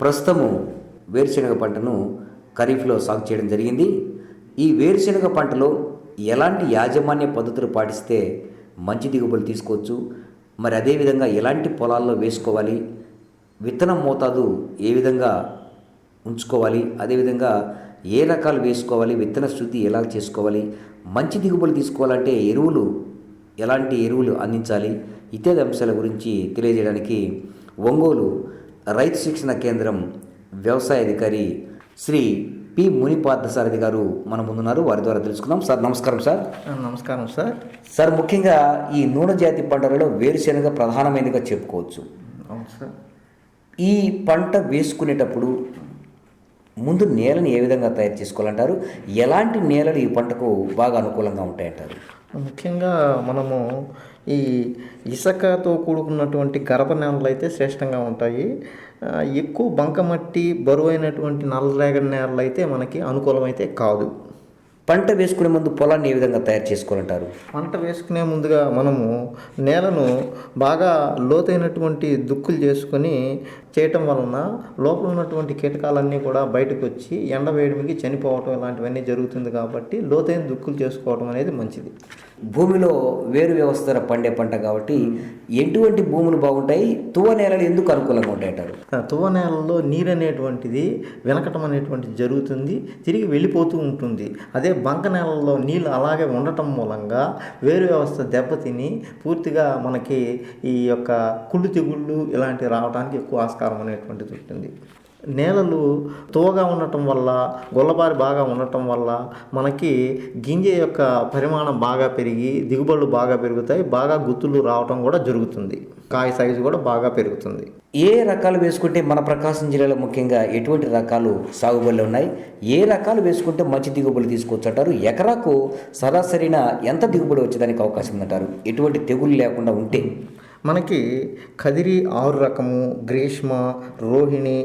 ప్రస్తుతము వేరుశనగ పంటను ఖరీఫ్లో సాగు చేయడం జరిగింది. ఈ వేరుశనగ పంటలో ఎలాంటి యాజమాన్య పద్ధతులు పాటిస్తే మంచి దిగుబడులు తీసుకోవచ్చు? మరి అదేవిధంగా ఎలాంటి పొలాల్లో వేసుకోవాలి? విత్తనం మోతాదు ఏ విధంగా ఉంచుకోవాలి? అదేవిధంగా ఏ రకాలు వేసుకోవాలి? విత్తన శుద్ధి ఎలా చేసుకోవాలి? మంచి దిగుబడులు తీసుకోవాలంటే ఎరువులు ఎలాంటి ఎరువులు అందించాలి? ఇత్యాది అంశాల గురించి తెలియజేయడానికి ఒంగోలు రైతు శిక్షణ కేంద్రం వ్యవసాయ అధికారి శ్రీ పి మునిపార్థసారథి గారు మన ముందున్నారు. వారి ద్వారా తెలుసుకుందాం. సార్ నమస్కారం సార్. నమస్కారం సార్. సార్ ముఖ్యంగా ఈ నూనె జాతి పంటలలో వేరుశెనగ ప్రధానమైనదిగా చెప్పుకోవచ్చు. అవును సార్. ఈ పంట వేసుకునేటప్పుడు ముందు నేలని ఏ విధంగా తయారు చేసుకోవాలంటారు? ఎలాంటి నేలలు ఈ పంటకు బాగా అనుకూలంగా ఉంటాయంటారు? ముఖ్యంగా మనము ఈ ఇసుకతో కూడుకున్నటువంటి గరప నేలలు అయితే శ్రేష్టంగా ఉంటాయి. ఎక్కువ బంకమట్టి బరువైనటువంటి నల్లరేగడి నేలలు అయితే మనకి అనుకూలమైతే కాదు. పంట వేసుకునే ముందు పొలాన్ని ఏ విధంగా తయారు చేసుకోవాలంటారు? పంట వేసుకునే ముందుగా మనము నేలను బాగా లోతైనటువంటి దుక్కులు చేసుకొని చేయటం వలన లోపల ఉన్నటువంటి కీటకాలన్నీ కూడా బయటకు వచ్చి ఎండవేడిమికి చనిపోవటం ఇలాంటివన్నీ జరుగుతుంది కాబట్టి లోతైన దుక్కులు చేసుకోవటం అనేది మంచిది. భూమిలో వేరు వ్యవస్థ పండే పంట కాబట్టి ఎటువంటి భూములు బాగుంటాయి? తువ నేలలు ఎందుకు అనుకూలంగా ఉంటాయంటారు? తువ్వ నేలలో నీరు అనేటువంటిది వెనకటం అనేటువంటిది జరుగుతుంది తిరిగి వెళ్ళిపోతూ ఉంటుంది. అదే బంక నేలలో నీళ్ళు అలాగే ఉండటం మూలంగా వేరు వ్యవస్థ దెబ్బతిని పూర్తిగా మనకి ఈ యొక్క కుళ్ళు తెగుళ్ళు ఇలాంటివి రావడానికి ఎక్కువ ఆస్కారం అనేటువంటిది ఉంటుంది. నేలలు తోగా ఉండటం వల్ల గొల్లబారి బాగా ఉండటం వల్ల మనకి గింజ యొక్క పరిమాణం బాగా పెరిగి దిగుబడులు బాగా పెరుగుతాయి బాగా గుత్తులు రావటం కూడా జరుగుతుంది. కాయ సైజు కూడా బాగా పెరుగుతుంది. ఏ రకాలు వేసుకుంటే మన ప్రకాశం జిల్లాలో ముఖ్యంగా ఎటువంటి రకాలు సాగుబడులు ఉన్నాయి? ఏ రకాలు వేసుకుంటే మంచి దిగుబడి తీసుకోవచ్చు అంటారు? ఎకరాకు సరాసరిన ఎంత దిగుబడి వచ్చేదానికి అవకాశం ఉందంటారు? ఎటువంటి తెగులు లేకుండా ఉంటే. మనకి కదిరి ఆరు రకము గ్రీష్మ రోహిణి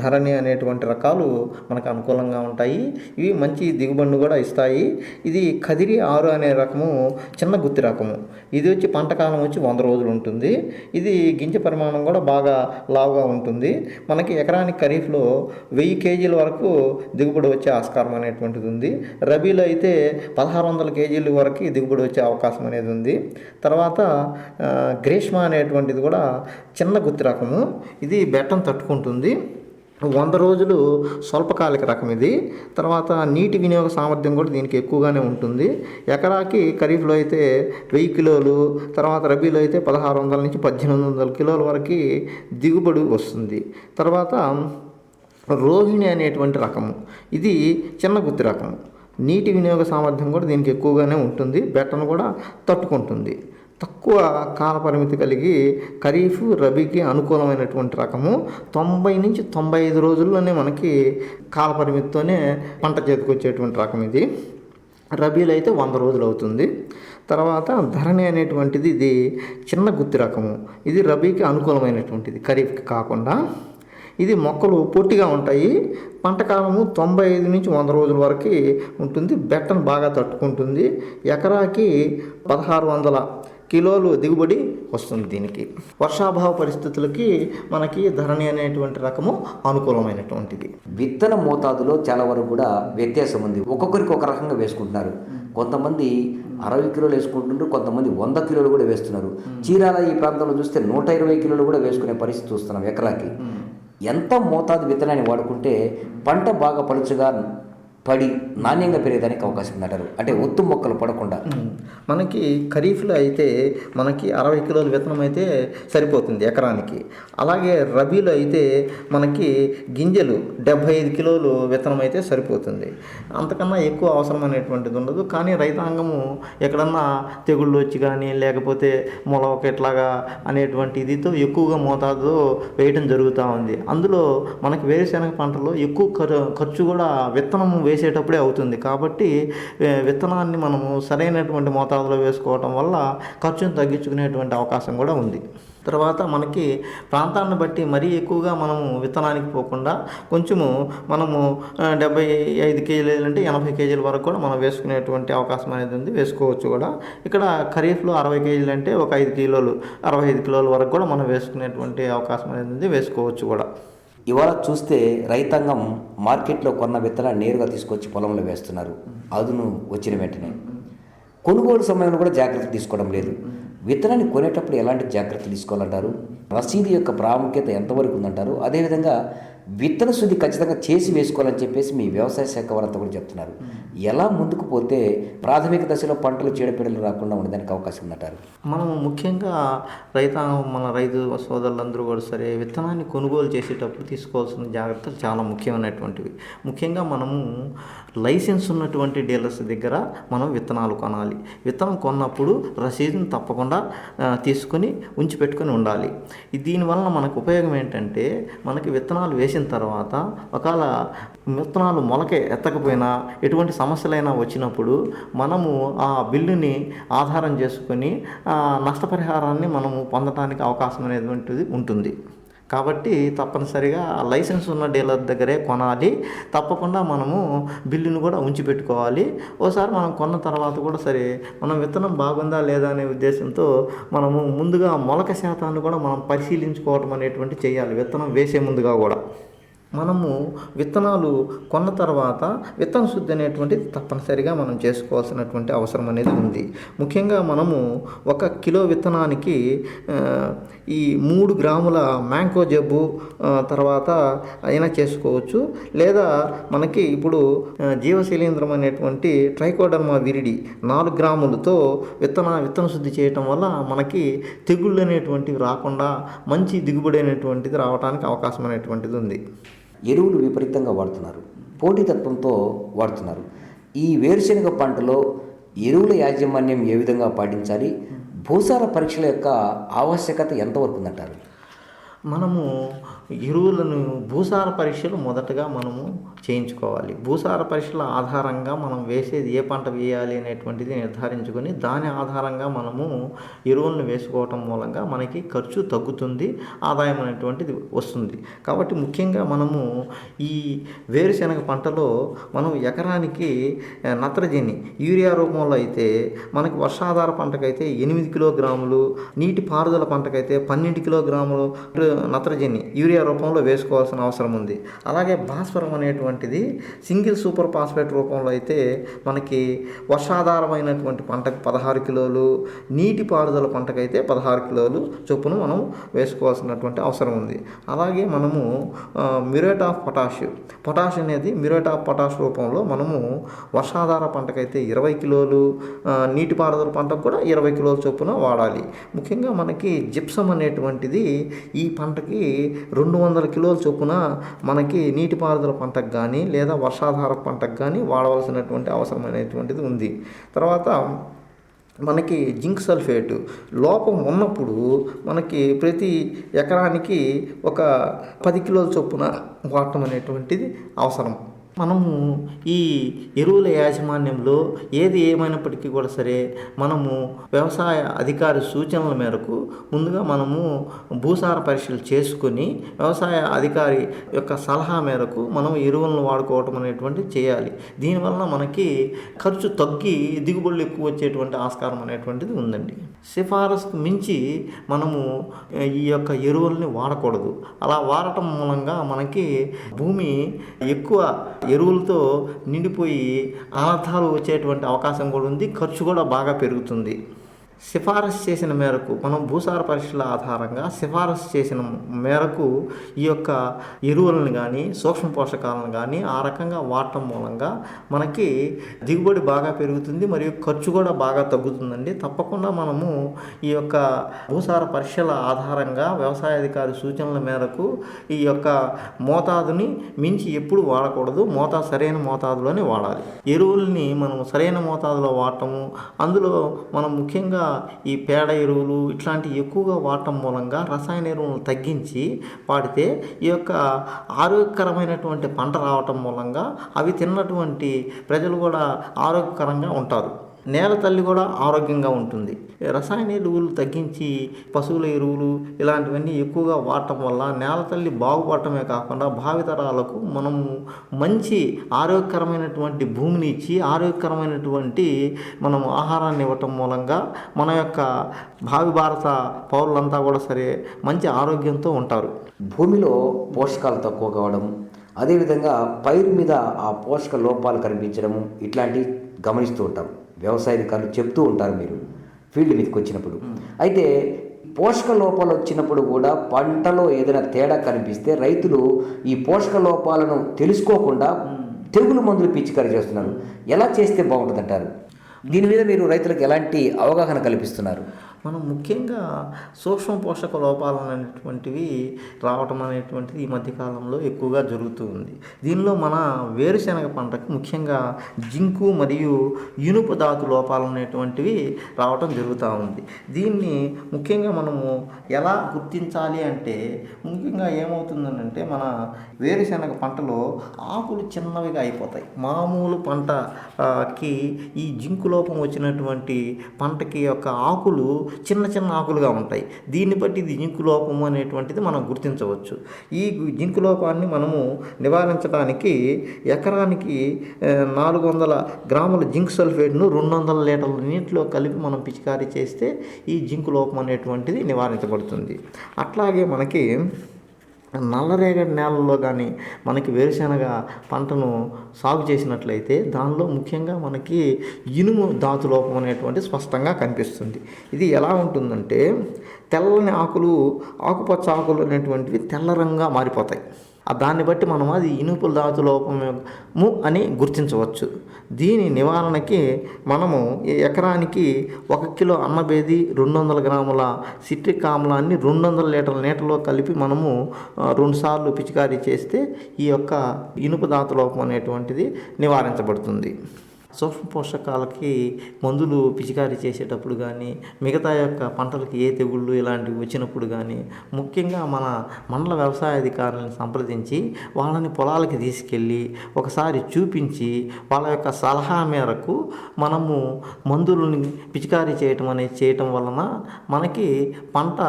ధరణి అనేటువంటి రకాలు మనకు అనుకూలంగా ఉంటాయి. ఇవి మంచి దిగుబడిని కూడా ఇస్తాయి. ఇది కదిరి ఆరు అనే రకము చిన్న గుత్తి రకము. ఇది వచ్చి పంట కాలం వచ్చి వంద రోజులు ఉంటుంది. ఇది గింజ పరిమాణం కూడా బాగా లావుగా ఉంటుంది. మనకి ఎకరానికి ఖరీఫ్లో వెయ్యి కేజీల వరకు దిగుబడి వచ్చే ఆస్కారం అనేటువంటిది ఉంది. రబీలో అయితే పదహారు వందల కేజీల వరకు దిగుబడి వచ్చే అవకాశం అనేది ఉంది. తర్వాత గ్రీష్మ అనేటువంటిది కూడా చిన్న గుత్తి రకము. ఇది బెట్టం తట్టుకుంటుంది. వంద రోజులు స్వల్పకాలిక రకం ఇది. తర్వాత నీటి వినియోగ సామర్థ్యం కూడా దీనికి ఎక్కువగానే ఉంటుంది. ఎకరాకి ఖరీఫ్లో అయితే వెయ్యి కిలోలు తర్వాత రబీలో అయితే పదహారు వందల నుంచి పద్దెనిమిది వందల కిలోల వరకు దిగుబడి వస్తుంది. తర్వాత రోహిణి అనేటువంటి రకము. ఇది చిన్న గుత్తి రకం నీటి వినియోగ సామర్థ్యం కూడా దీనికి ఎక్కువగానే ఉంటుంది. బెట్టను కూడా తట్టుకుంటుంది. తక్కువ కాల పరిమితి కలిగి ఖరీఫ్ రబీకి అనుకూలమైనటువంటి రకము. తొంభై నుంచి తొంభై ఐదు రోజుల్లోనే మనకి కాల పరిమితితోనే పంట చేతికొచ్చేటువంటి రకం ఇది. రబీలో అయితే వంద రోజులు అవుతుంది. తర్వాత ధరణి అనేటువంటిది ఇది చిన్న గుత్తి రకము. ఇది రబీకి అనుకూలమైనటువంటిది ఖరీఫ్కి కాకుండా. ఇది మొక్కలు పొట్టిగా ఉంటాయి. పంట కాలము తొంభై ఐదు నుంచి వంద రోజుల వరకు ఉంటుంది. బెట్టను బాగా తట్టుకుంటుంది. ఎకరాకి పదహారు వందల కిలోలు దిగుబడి వస్తుంది దీనికి. వర్షాభావ పరిస్థితులకి మనకి ధరణి అనేటువంటి రకము అనుకూలమైనటువంటిది. విత్తన మోతాదులో చాలా వరకు కూడా వ్యత్యాసం ఉంది. ఒక్కొక్కరికి ఒక రకంగా వేసుకుంటున్నారు. కొంతమంది అరవై కిలోలు వేసుకుంటున్నారు కొంతమంది వంద కిలోలు కూడా వేస్తున్నారు. చీరాల ఈ ప్రాంతంలో చూస్తే నూట ఇరవై కిలోలు కూడా వేసుకునే పరిస్థితి చూస్తున్నాం ఎకరాకి. ఎంత మోతాదు విత్తనాన్ని వాడుకుంటే పంట బాగా పలుచగా పడి నాణ్యంగా పెరిగేదానికి అవకాశం ఉందంటారు అంటే ఒత్తు మొక్కలు పడకుండా. మనకి ఖరీఫ్లో అయితే మనకి అరవై కిలోల విత్తనం అయితే సరిపోతుంది ఎకరానికి. అలాగే రబీలో అయితే మనకి గింజలు డెబ్భై ఐదు కిలోలు విత్తనం అయితే సరిపోతుంది. అంతకన్నా ఎక్కువ అవసరమైనటువంటిది ఉండదు. కానీ రైతాంగము ఎక్కడన్నా తెగుళ్ళు వచ్చి కానీ లేకపోతే మొలవక ఇట్లాగా అనేటువంటి ఇదితో ఎక్కువగా మోతాదు వేయటం జరుగుతూ ఉంది. అందులో మనకి వేరుశెనగ పంటలో ఎక్కువ ఖర్చు కూడా విత్తనం వేసేటప్పుడే అవుతుంది. కాబట్టి విత్తనాన్ని మనము సరైనటువంటి మోతాదులో వేసుకోవటం వల్ల ఖర్చును తగ్గించుకునేటువంటి అవకాశం కూడా ఉంది. తర్వాత మనకి ప్రాంతాన్ని బట్టి మరీ ఎక్కువగా మనము విత్తనానికి పోకుండా కొంచెము మనము డెబ్బై ఐదు కేజీలు అంటే ఎనభై కేజీల వరకు కూడా మనం వేసుకునేటువంటి అవకాశం అనేది ఉంది. వేసుకోవచ్చు కూడా. ఇక్కడ ఖరీఫ్లో అరవై కేజీలు అంటే ఒక ఐదు కిలోలు అరవై ఐదు కిలోల వరకు కూడా మనం వేసుకునేటువంటి అవకాశం అనేది ఉంది. వేసుకోవచ్చు కూడా. ఇవాళ చూస్తే రైతాంగం మార్కెట్లో కొన్న విత్తనాలు నేరుగా తీసుకొచ్చి పొలంలో వేస్తున్నారు. అదును వచ్చిన వెంటనే. కొనుగోలు సమయంలో కూడా జాగ్రత్త తీసుకోవడం లేదు. విత్తనాన్ని కొనేటప్పుడు ఎలాంటి జాగ్రత్తలు తీసుకోవాలంటారు? రసీదు యొక్క ప్రాముఖ్యత ఎంతవరకు ఉందంటారు? అదేవిధంగా విత్తన శుద్ధి ఖచ్చితంగా చేసి వేసుకోవాలని చెప్పేసి మీ వ్యవసాయ శాఖ వారంతా కూడా చెప్తున్నారు. ఎలా ముందుకు పోతే ప్రాథమిక దశలో పంటలు చీడపీడలు రాకుండా ఉండడానికి అవకాశం ఉందంటారు? మనం ముఖ్యంగా రైతాంగం మన రైతు సోదరులందరూ కూడా సరే విత్తనాన్ని కొనుగోలు చేసేటప్పుడు తీసుకోవాల్సిన జాగ్రత్తలు చాలా ముఖ్యమైనటువంటివి. ముఖ్యంగా మనము లైసెన్స్ ఉన్నటువంటి డీలర్స్ దగ్గర మనం విత్తనాలు కొనాలి. విత్తనం కొన్నప్పుడు రసీదుని తప్పకుండా తీసుకొని ఉంచి పెట్టుకొని ఉండాలి. దీనివల్ల మనకు ఉపయోగం ఏంటంటే మనకి విత్తనాలు వేసిన తర్వాత ఒకవేళ విత్తనాలు మొలకే ఎత్తకపోయినా ఎటువంటి సమస్యలైనా వచ్చినప్పుడు మనము ఆ బిల్లుని ఆధారం చేసుకొని నష్టపరిహారాన్ని మనము పొందడానికి అవకాశం అనేటువంటిది ఉంటుంది. కాబట్టి తప్పనిసరిగా లైసెన్స్ ఉన్న డీలర్ దగ్గరే కొనాలి. తప్పకుండా మనము బిల్లును కూడా ఉంచి పెట్టుకోవాలి. ఓసారి మనం కొన్న తర్వాత కూడా సరే మనం విత్తనం బాగుందా లేదా అనే ఉద్దేశంతో మనము ముందుగా మొలక శాతాన్ని కూడా మనం పరిశీలించుకోవడం అనేటువంటి చేయాలి. విత్తనం వేసే ముందుగా కూడా. మనము విత్తనాలు కొన్న తర్వాత విత్తన శుద్ధి అనేటువంటిది తప్పనిసరిగా మనం చేసుకోవాల్సినటువంటి అవసరం అనేది ఉంది. ముఖ్యంగా మనము ఒక కిలో విత్తనానికి ఈ మూడు గ్రాముల మ్యాంకో జబ్బు తర్వాత అయినా చేసుకోవచ్చు. లేదా మనకి ఇప్పుడు ఆ, జీవశిలీంద్రం అనేటువంటి ట్రైకోడర్మా విరిడి నాలుగు గ్రాములతో విత్తన విత్తన శుద్ధి చేయటం వల్ల మనకి తెగుళ్ళు అనేటువంటివి రాకుండా మంచి దిగుబడి అనేటువంటిది రావడానికి అవకాశం అనేటువంటిది ఉంది. ఎరువులు విపరీతంగా వాడుతున్నారు. పోటీతత్వంతో వాడుతున్నారు. ఈ వేరుశనగ పంటలో ఎరువుల యాజమాన్యం ఏ విధంగా పాటించాలి? భూసార పరీక్షల యొక్క ఆవశ్యకత ఎంతవరకు ఉందంటారు? మనము ఎరువులను భూసార పరీక్షలు మొదటగా మనము చేయించుకోవాలి. భూసార పరీక్షల ఆధారంగా మనం వేసేది ఏ పంట వేయాలి అనేటువంటిది నిర్ధారించుకొని దాని ఆధారంగా మనము ఎరువులను వేసుకోవటం మూలంగా మనకి ఖర్చు తగ్గుతుంది ఆదాయం అనేటువంటిది వస్తుంది. కాబట్టి ముఖ్యంగా మనము ఈ వేరుశనగ పంటలో మనం ఎకరానికి నత్రజని యూరియా రూపంలో అయితే మనకి వర్షాధార పంటకైతే ఎనిమిది కిలోగ్రాములు నీటి పారుదల పంటకైతే పన్నెండు కిలోగ్రాములు నత్రజని యూరియా రూపంలో వేసుకోవాల్సిన అవసరం ఉంది. అలాగే భాస్వరం అనేటువంటిది సింగిల్ సూపర్ ఫాస్ఫేట్ రూపంలో అయితే మనకి వర్షాధారమైనటువంటి పంటకు పదహారు కిలోలు నీటి పారుదల పంటకైతే పదహారు కిలోలు చొప్పున మనం వేసుకోవాల్సినటువంటి అవసరం ఉంది. అలాగే మనము మ్యూరేట్ ఆఫ్ పొటాష్ పొటాష్ అనేది మ్యూరేట్ ఆఫ్ పొటాష్ రూపంలో మనము వర్షాధార పంటకైతే ఇరవై కిలోలు నీటిపారుదల పంటకు కూడా ఇరవై కిలోల చొప్పున వాడాలి. ముఖ్యంగా మనకి జిప్సం అనేటువంటిది ఈ పంటకి రెండు రెండు వందల కిలోల చొప్పున మనకి నీటిపారుదల పంటకు కానీ లేదా వర్షాధార పంటకు కానీ వాడవలసినటువంటి అవసరం అనేటువంటిది ఉంది. తర్వాత మనకి జింక్ సల్ఫేట్ లోపం ఉన్నప్పుడు మనకి ప్రతి ఎకరానికి ఒక పది కిలోల చొప్పున వాడటం అనేటువంటిది అవసరం. మనము ఈ ఎరువుల యాజమాన్యంలో ఏది ఏమైనప్పటికీ కూడా సరే మనము వ్యవసాయ అధికారి సూచనల మేరకు ముందుగా మనము భూసార పరీక్షలు చేసుకొని వ్యవసాయ అధికారి యొక్క సలహా మేరకు మనం ఎరువులను వాడుకోవటం అనేటువంటిది చేయాలి. దీనివల్ల మనకి ఖర్చు తగ్గి దిగుబడులు ఎక్కువ వచ్చేటువంటి ఆస్కారం అనేటువంటిది ఉందండి. సిఫారసుకు మించి మనము ఈ యొక్క ఎరువుల్ని వాడకూడదు. అలా వాడటం మూలంగా మనకి భూమి ఎక్కువ ఎరువులతో నిండిపోయి అనర్థాలు వచ్చేటువంటి అవకాశం కూడా ఉంది ఖర్చు కూడా బాగా పెరుగుతుంది. సిఫారసు చేసిన మేరకు మనం భూసార పరీక్షల ఆధారంగా సిఫారసు చేసిన మేరకు ఈ యొక్క ఎరువులను కానీ సూక్ష్మ పోషకాలను కానీ ఆ రకంగా వాడటం మూలంగా మనకి దిగుబడి బాగా పెరుగుతుంది మరియు ఖర్చు కూడా బాగా తగ్గుతుందండి. తప్పకుండా మనము ఈ యొక్క భూసార పరీక్షల ఆధారంగా వ్యవసాయ అధికారి సూచనల మేరకు ఈ యొక్క మోతాదుని మించి ఎప్పుడు వాడకూడదు. మోతాదు సరైన మోతాదులోనే వాడాలి. ఎరువుల్ని మనం సరైన మోతాదులో వాడటము అందులో మనం ముఖ్యంగా ఈ పేడ ఎరువులు ఇట్లాంటివి ఎక్కువగా వాడటం మూలంగా రసాయన ఎరువులను తగ్గించి వాడితే ఈ యొక్క ఆరోగ్యకరమైనటువంటి పంట రావటం మూలంగా అవి తిన్నటువంటి ప్రజలు కూడా ఆరోగ్యకరంగా ఉంటారు. నేల తల్లి కూడా ఆరోగ్యంగా ఉంటుంది. రసాయన ఎరువులు తగ్గించి పశువుల ఎరువులు ఇలాంటివన్నీ ఎక్కువగా వాడటం వల్ల నేల తల్లి బాగుపడటమే కాకుండా భావితరాలకు మనము మంచి ఆరోగ్యకరమైనటువంటి భూమిని ఇచ్చి ఆరోగ్యకరమైనటువంటి మనం ఆహారాన్ని ఇవ్వటం మూలంగా మన యొక్క భావి భారత పౌరులంతా కూడా సరే మంచి ఆరోగ్యంతో ఉంటారు. భూమిలో పోషకాలు తక్కువ కావడం అదేవిధంగా పైరు మీద ఆ పోషక లోపాలు కనిపించడము ఇట్లాంటివి గమనిస్తూ ఉంటాం. వ్యవసాయ అధికారులు చెప్తూ ఉంటారు మీరు. ఫీల్డ్ మీదకి వచ్చినప్పుడు. అయితే పోషక లోపాలు వచ్చినప్పుడు కూడా పంటలో ఏదైనా తేడా కనిపిస్తే రైతులు ఈ పోషక లోపాలను తెలుసుకోకుండా తెగులు మందులు పిచికారీ చేస్తున్నారు. ఎలా చేస్తే బాగుంటుందంటారు? దీని మీద మీరు రైతులకు ఎలాంటి అవగాహన కల్పిస్తున్నారు? మనం ముఖ్యంగా సూక్ష్మ పోషక లోపాలు అనేటువంటివి రావటం అనేటువంటిది ఈ మధ్యకాలంలో ఎక్కువగా జరుగుతూ ఉంది. దీనిలో మన వేరుశనగ పంటకు ముఖ్యంగా జింకు మరియు ఇనుప ధాతు లోపాలు అనేటువంటివి రావటం జరుగుతూ ఉంది. దీన్ని ముఖ్యంగా మనము ఎలా గుర్తించాలి అంటే ముఖ్యంగా ఏమవుతుందనంటే మన వేరుశనగ పంటలో ఆకులు చిన్నవిగా అయిపోతాయి. మామూలు పంటకి ఈ జింకు లోపం వచ్చినటువంటి పంటకి యొక్క ఆకులు చిన్న చిన్న ఆకులుగా ఉంటాయి. దీన్ని బట్టి ఇది జింకు లోపము అనేటువంటిది మనం గుర్తించవచ్చు. ఈ జింకు లోపాన్ని మనము నివారించడానికి ఎకరానికి నాలుగు వందల గ్రాముల జింక్ సల్ఫేట్ను రెండు వందల లీటర్ల నీటిలో కలిపి మనం పిచికారీ చేస్తే ఈ జింకు లోపం అనేటువంటిది నివారించబడుతుంది. అట్లాగే మనకి నల్లరేగడి నేలల్లో కానీ మనకి వేరుశనగ పంటను సాగు చేసినట్లయితే దానిలో ముఖ్యంగా మనకి ఇనుము ధాతు లోపం అనేటువంటి స్పష్టంగా కనిపిస్తుంది. ఇది ఎలా ఉంటుందంటే తెల్లని ఆకులు ఆకుపచ్చ ఆకులు అనేటువంటివి తెల్ల రంగుగా మారిపోతాయి. దాన్ని బట్టి మనం అది ఇనుపుల ధాతు లోపము అని గుర్తించవచ్చు. దీని నివారణకి మనము ఎకరానికి ఒక కిలో అన్నబేది రెండు వందల గ్రాముల సిట్రిక్ ఆమ్లాన్ని రెండు వందల లీటర్ల నీటిలో కలిపి మనము రెండుసార్లు పిచికారీ చేస్తే ఈ యొక్క ఇనుప ధాతు లోపం అనేటువంటిది నివారించబడుతుంది. సూక్ష్మ పోషకాలకి మందులు పిచికారీ చేసేటప్పుడు కానీ మిగతా యొక్క పంటలకి ఏ తెగుళ్ళు ఇలాంటివి వచ్చినప్పుడు కానీ ముఖ్యంగా మన మండల వ్యవసాయ అధికారులను సంప్రదించి వాళ్ళని పొలాలకి తీసుకెళ్ళి ఒకసారి చూపించి వాళ్ళ యొక్క సలహా మేరకు మనము మందులని పిచికారీ చేయటం అనేది చేయటం వలన మనకి పంట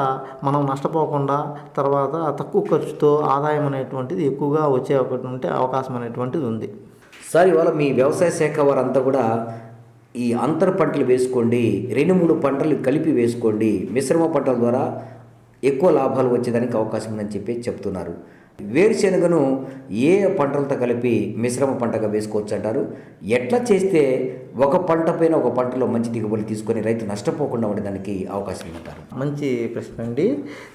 మనం నష్టపోకుండా తర్వాత తక్కువ ఖర్చుతో ఆదాయం అనేటువంటిది ఎక్కువగా వచ్చే ఒకటి అవకాశం అనేటువంటిది ఉంది. సార్ ఇవాళ మీ వ్యవసాయ శాఖ వారంతా కూడా ఈ అంతర పంటలు వేసుకోండి రెండు మూడు పంటలు కలిపి వేసుకోండి. మిశ్రమ పంటల ద్వారా ఎక్కువ లాభాలు వచ్చేదానికి అవకాశం ఉందని చెప్పి చెప్తున్నారు. వేరుశెనగను ఏ పంటలతో కలిపి మిశ్రమ పంటగా వేసుకోవచ్చు అంటారు ఎట్లా చేస్తే ఒక పంట పైన ఒక పంటలో మంచి దిగుబడి తీసుకొని రైతు నష్టపోకుండా ఉండడానికి అవకాశం ఉంటారు మంచి ప్రశ్న అండి.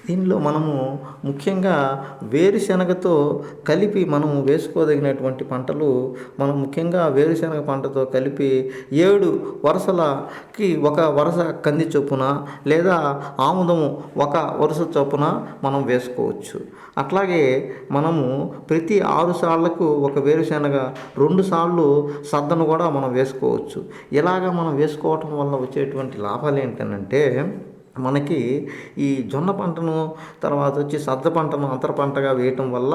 దీనిలో మనము ముఖ్యంగా వేరుశనగతో కలిపి మనం వేసుకోదగినటువంటి పంటలు మనం ముఖ్యంగా వేరుశనగ పంటతో కలిపి ఏడు వరుసలకి ఒక వరుస కంది చొప్పున లేదా ఆముదము ఒక వరుస చొప్పున మనం వేసుకోవచ్చు. అట్లాగే మనము ప్రతి ఆరు సార్లకు ఒక వేరుశనగ రెండు సార్లు సద్దను కూడా మనం వేసుకోవచ్చు. ఇలాగ మనం వేసుకోవటం వల్ల వచ్చేటువంటి లాభాలు ఏంటంటే మనకి ఈ జొన్న పంటను తర్వాత వచ్చి సద్ద పంటను అంతర పంటగా వేయటం వల్ల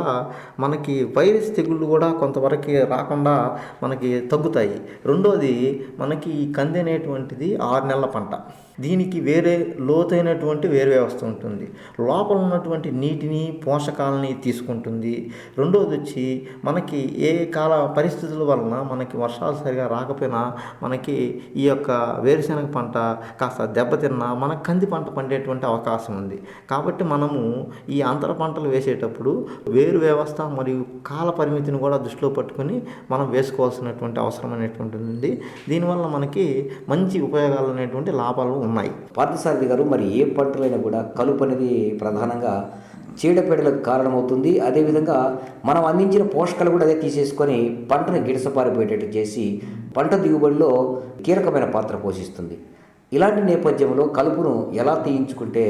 మనకి వైరస్ తెగుళ్ళు కూడా కొంతవరకు రాకుండా మనకి తగ్గుతాయి. రెండోది మనకి ఈ కంది అనేటువంటిది ఆరు నెలల పంట. దీనికి వేరే లోతైనటువంటి వేరు వ్యవస్థ ఉంటుంది. లోపల ఉన్నటువంటి నీటిని పోషకాలని తీసుకుంటుంది. రెండోది వచ్చి మనకి ఏ కాల పరిస్థితుల వలన మనకి వర్షాలు సరిగా రాకపోయినా మనకి ఈ యొక్క వేరుశనగ పంట కాస్త దెబ్బతిన్నా మన కంది పంట పండేటువంటి అవకాశం ఉంది. కాబట్టి మనము ఈ అంతర పంటలు వేసేటప్పుడు వేరు వ్యవస్థ మరియు కాల పరిమితిని కూడా దృష్టిలో పట్టుకొని మనం వేసుకోవాల్సినటువంటి అవసరం అనేటువంటి ఉంది. దీనివల్ల మనకి మంచి ఉపయోగాలు అనేటువంటి లాభాలు ఉన్నాయి. పార్థసారథి గారు మరి ఏ పంటలైనా కూడా కలుపు అనేది ప్రధానంగా చీడపీడలకు కారణమవుతుంది. అదేవిధంగా మనం అందించిన పోషకాలు కూడా అదే తీసేసుకొని పంటను గిడసపారిపోయేటట్టు చేసి పంట దిగుబడిలో కీలకమైన పాత్ర పోషిస్తుంది. ఇలాంటి నేపథ్యంలో కలుపును ఎలా తీయించుకుంటే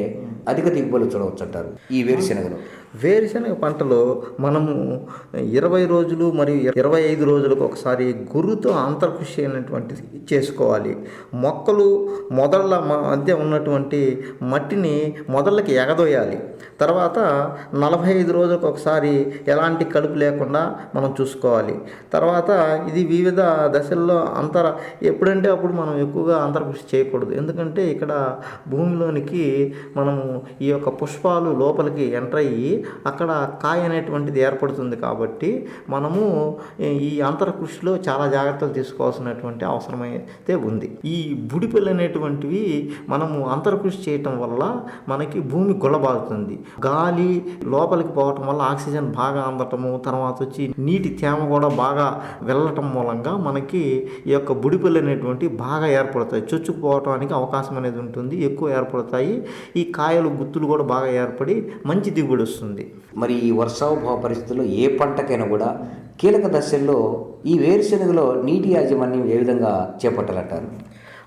అధిక దిగుబడులు చూడవచ్చు అంటారు ఈ వేరుశెనగలో? వేరుశనగ పంటలో మనము ఇరవై రోజులు మరియు ఇరవై ఐదు రోజులకు ఒకసారి గురుతో అంతర్కృషి అయినటువంటిది చేసుకోవాలి. మొక్కలు మొదళ్ళ మధ్య ఉన్నటువంటి మట్టిని మొదళ్ళకి ఎగదోయాలి. తర్వాత నలభై ఐదు రోజులకు ఒకసారి ఎలాంటి కలుపు లేకుండా మనం చూసుకోవాలి. తర్వాత ఇది వివిధ దశల్లో అంతర ఎప్పుడంటే అప్పుడు మనం ఎక్కువగా అంతర్కృషి చేయకూడదు. ఎందుకంటే ఇక్కడ భూమిలోనికి మనము ఈ యొక్క పుష్పాలు లోపలికి ఎంటర్ అయ్యి అక్కడ కాయ అనేటువంటిది ఏర్పడుతుంది కాబట్టి మనము ఈ అంతరకృషిలో చాలా జాగ్రత్తలు తీసుకోవాల్సినటువంటి అవసరమైతే ఉంది. ఈ బుడిపిల్ల అనేటువంటివి మనము అంతరకృషి చేయటం వల్ల మనకి భూమి గుల్లబారుతుంది. గాలి లోపలికి పోవటం వల్ల ఆక్సిజన్ బాగా అందటము తర్వాత వచ్చి నీటి తేమ కూడా బాగా వెళ్ళటం మూలంగా మనకి ఈ యొక్క బుడిపిల్ల అనేటువంటి బాగా ఏర్పడతాయి. చొచ్చుకుపోవటానికి అవకాశం అనేది ఉంటుంది ఎక్కువ ఏర్పడతాయి. ఈ కాయలు గుత్తులు కూడా బాగా ఏర్పడి మంచి దిగుబడి వస్తుంది. మరి ఈ వర్షాభావ పరిస్థితుల్లో ఏ పంటకైనా కూడా కీలక దశల్లో ఈ వేరుశెనగలో నీటి యాజమాన్యం ఏ విధంగా చేపట్టాలంటారు?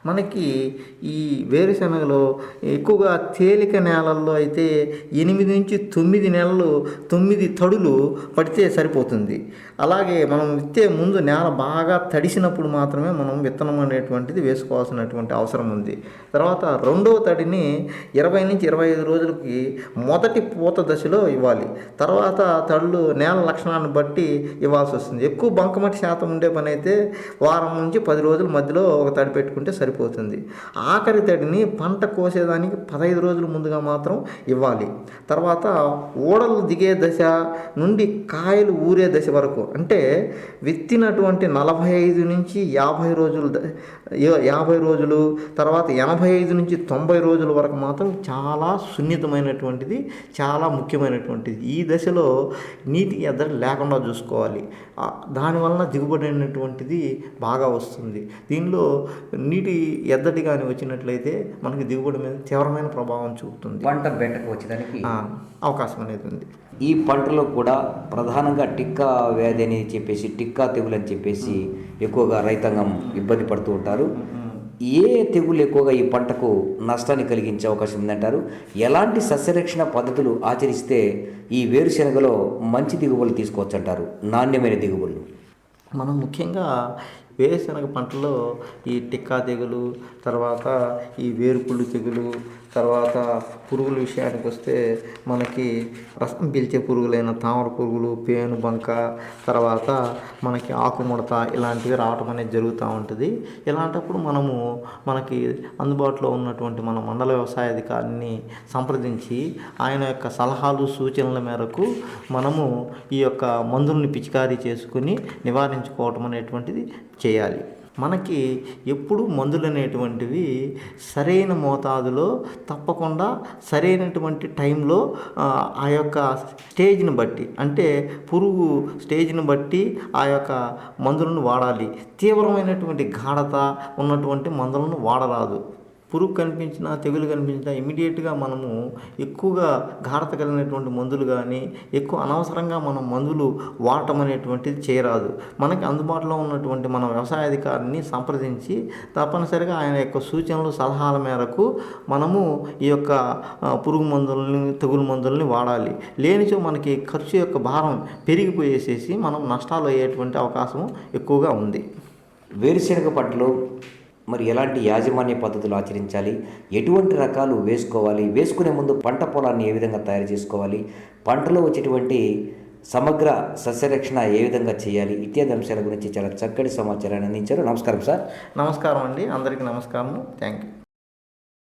మనకి ఈ వేరుశనగలో ఎక్కువగా తేలిక నేలల్లో అయితే ఎనిమిది నుంచి తొమ్మిది నెలలు తొమ్మిది తడులు పడితే సరిపోతుంది. అలాగే మనం విత్తే ముందు నేల బాగా తడిసినప్పుడు మాత్రమే మనం విత్తనం అనేటువంటిది వేసుకోవాల్సినటువంటి అవసరం ఉంది. తర్వాత రెండవ తడిని ఇరవై నుంచి ఇరవై ఐదు రోజులకి మొదటి పూత దశలో ఇవ్వాలి. తర్వాత తడులు నేల లక్షణాన్ని బట్టి ఇవ్వాల్సి వస్తుంది. ఎక్కువ బంకమట్టి శాతం ఉండే పని అయితే వారం నుంచి పది రోజుల మధ్యలో ఒక తడి పెట్టుకుంటే సరిపోతుంది. ఆఖరి తడిని పంట కోసేదానికి పదహైదు రోజుల ముందుగా మాత్రం ఇవ్వాలి. తర్వాత ఓడలు దిగే దశ నుండి కాయలు ఊరే దశ వరకు అంటే విత్తినటువంటి నలభై ఐదు నుంచి యాభై రోజులు యాభై రోజులు తర్వాత ఎనభై ఐదు నుంచి తొంభై రోజుల వరకు మాత్రం చాలా సున్నితమైనటువంటిది చాలా ముఖ్యమైనటువంటిది. ఈ దశలో నీటి ఎద్దడి లేకుండా చూసుకోవాలి. దానివలన దిగుబడి అనేటువంటిది బాగా వస్తుంది. దీనిలో నీటి ఎద్దడి కానీ వచ్చినట్లయితే మనకి దిగుబడి మీద తీవ్రమైన ప్రభావం చూపుతుంది. పంట బెంటకు వచ్చేదానికి అవకాశం అనేది ఉంది. ఈ పంటలో కూడా ప్రధానంగా టిక్కా వ్యాధి అని చెప్పేసి టిక్కా తెగులు అని చెప్పేసి ఎక్కువగా రైతాంగం ఇబ్బంది పడుతూ ఉంటారు. ఏ తెగులు ఎక్కువగా ఈ పంటకు నష్టాన్ని కలిగించే అవకాశం ఉందంటారు? ఎలాంటి సస్యరక్షణ పద్ధతులు ఆచరిస్తే ఈ వేరుశెనగలో మంచి దిగుబడులు తీసుకోవచ్చు అంటారు నాణ్యమైన దిగుబడులు. మనం ముఖ్యంగా వేరుశెనగ పంటలో ఈ టిక్కా తెగులు తర్వాత ఈ వేరుపుళ్ళు తెగులు తర్వాత పురుగుల విషయానికి వస్తే మనకి రసం పీల్చే పురుగులైన తామర పురుగులు పేను బంక తర్వాత మనకి ఆకుముడత ఇలాంటివి రావటం అనేది జరుగుతూ ఉంటుంది. ఇలాంటప్పుడు మనము మనకి అందుబాటులో ఉన్నటువంటి మన మండల వ్యవసాయ అధికారిని సంప్రదించి ఆయన యొక్క సలహాలు సూచనల మేరకు మనము ఈ యొక్క మందుల్ని పిచికారీ చేసుకుని నివారించుకోవటం అనేటువంటిది చేయాలి. మనకి ఎప్పుడు మందులు అనేటువంటివి సరైన మోతాదులో తప్పకుండా సరైనటువంటి టైంలో ఆ, ఆ యొక్క స్టేజ్ని బట్టి అంటే పురుగు స్టేజ్ని బట్టి ఆ యొక్క మందులను వాడాలి. తీవ్రమైనటువంటి గాఢత ఉన్నటువంటి మందులను వాడరాదు. పురుగు కనిపించినా తెగులు కనిపించినా ఇమీడియట్గా మనము ఎక్కువగా గాఢత కలిగినటువంటి మందులు కానీ ఎక్కువ అనవసరంగా మనం మందులు వాడటం అనేటువంటిది చేయరాదు. మనకి అందుబాటులో ఉన్నటువంటి మన వ్యవసాయ అధికారిని సంప్రదించి తప్పనిసరిగా ఆయన యొక్క సూచనలు సలహాల మేరకు మనము ఈ యొక్క పురుగు మందులని తెగులు మందులని వాడాలి. లేనిచో మనకి ఖర్చు యొక్క భారం పెరిగిపోయేసేసి మనం నష్టాలు అయ్యేటువంటి అవకాశం ఎక్కువగా ఉంది. వేరుశెనగ పంటలో మరి ఎలాంటి యాజమాన్య పద్ధతులు ఆచరించాలి? ఎటువంటి రకాలు వేసుకోవాలి? వేసుకునే ముందు పంట పొలాన్ని ఏ విధంగా తయారు చేసుకోవాలి? పంటలో వచ్చేటువంటి సమగ్ర సస్యరక్షణ ఏ విధంగా చేయాలి? ఇత్యాది అంశాల గురించి చాలా చక్కటి సమాచారాన్ని అందించారు. నమస్కారం సార్. నమస్కారం అండి. అందరికీ నమస్కారం థ్యాంక్ యూ.